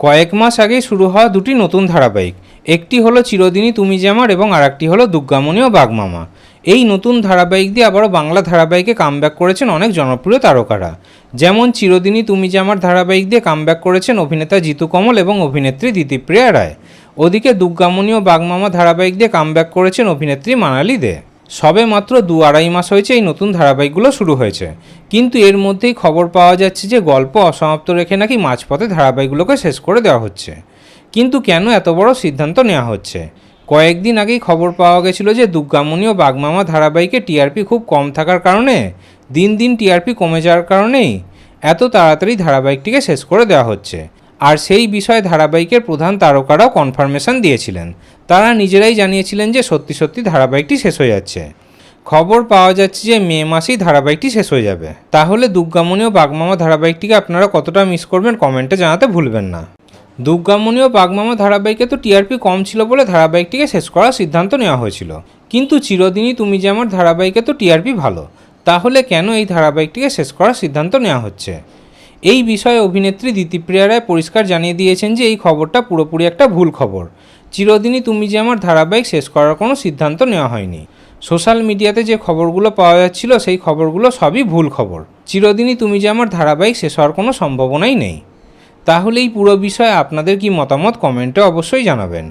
কয়েক মাস আগে শুরু হওয়া দুটি নতুন ধারাবাহিক। একটি হলো চিরদিনই তুমি যে আমার এবং আরেকটি হলো দুর্গামণি ও বাগমামা এই নতুন ধারাবাহিক দিয়ে আবারও বাংলা ধারাবাহিকে কামব্যাক করেছেন অনেক জনপ্রিয় তারকারা। যেমন চিরদিনই তুমি যে আমার ধারাবাহিক দিয়ে কামব্যাক করেছেন অভিনেতা জিতু কমল এবং অভিনেত্রী দিতিপ্রিয়া রায়। ওদিকে দুর্গামণি ও বাগমামা ধারাবাহিক দিয়ে কামব্যাক করেছেন অভিনেত্রী মানালি দে। সবে মাত্র দু আড়াই মাস হয়েছে এই নতুন ধারাবাহিকগুলো শুরু হয়েছে। কিন্তু এর মধ্যেই খবর পাওয়া যাচ্ছে যে গল্প অসমাপ্ত রেখে নাকি মাঝপথে ধারাবাহিকগুলোকে শেষ করে দেওয়া হচ্ছে। কিন্তু কেন এত বড় সিদ্ধান্ত নেওয়া হচ্ছে? কয়েকদিন আগেই খবর পাওয়া গেছিল যে দুর্গামণি ও বাগমামা ধারাবাহিকে টিআরপি খুব কম থাকার কারণে, দিন দিন টিআরপি কমে যাওয়ার কারণেই এত তাড়াতাড়ি ধারাবাহিকটিকে শেষ করে দেওয়া হচ্ছে। আর সেই বিষয়ে ধারাবাহিকের প্রধান তারকারাও কনফার্মেশন দিয়েছিলেন। তারা নিজেরাই জানিয়েছিলেন যে সত্যি সত্যি ধারাবাহিকটি শেষ হয়ে যাচ্ছে। খবর পাওয়া যাচ্ছে যে মে মাসেই ধারাবাহিকটি শেষ হয়ে যাবে। তাহলে দুর্গামণি ও বাগমামা ধারাবাহিকটিকে আপনারা কতটা মিস করবেন কমেন্টে জানাতে ভুলবেন না। দুর্গামণি ও বাগমামা ধারাবাহিকে তো টিআরপি কম ছিল বলে ধারাবাহিকটিকে শেষ করার সিদ্ধান্ত নেওয়া হয়েছিল। কিন্তু চিরদিনই তুমি যে আমার ধারাবাহিকে তো টিআরপি ভালো, তাহলে কেন এই ধারাবাহিকটিকে শেষ করার সিদ্ধান্ত নেওয়া হচ্ছে? এই বিষয়ে অভিনেত্রী দিতিপ্রিয়া রায় পরিষ্কার জানিয়ে দিয়েছেন যে এই খবরটা পুরোপুরি একটা ভুল খবর। চিরদিনই তুমি যে আমার ধারাবাহিক শেষ করার কোনো সিদ্ধান্ত নেওয়া হয়নি। সোশ্যাল মিডিয়াতে যে খবরগুলো পাওয়া যাচ্ছিল, সেই খবরগুলো সবই ভুল খবর। চিরদিনই তুমি যে আমার ধারাবাহিক শেষ হওয়ার কোনো সম্ভাবনাই নেই। তাহলে এই পুরো বিষয়ে আপনাদের কি মতামত কমেন্টে অবশ্যই জানাবেন।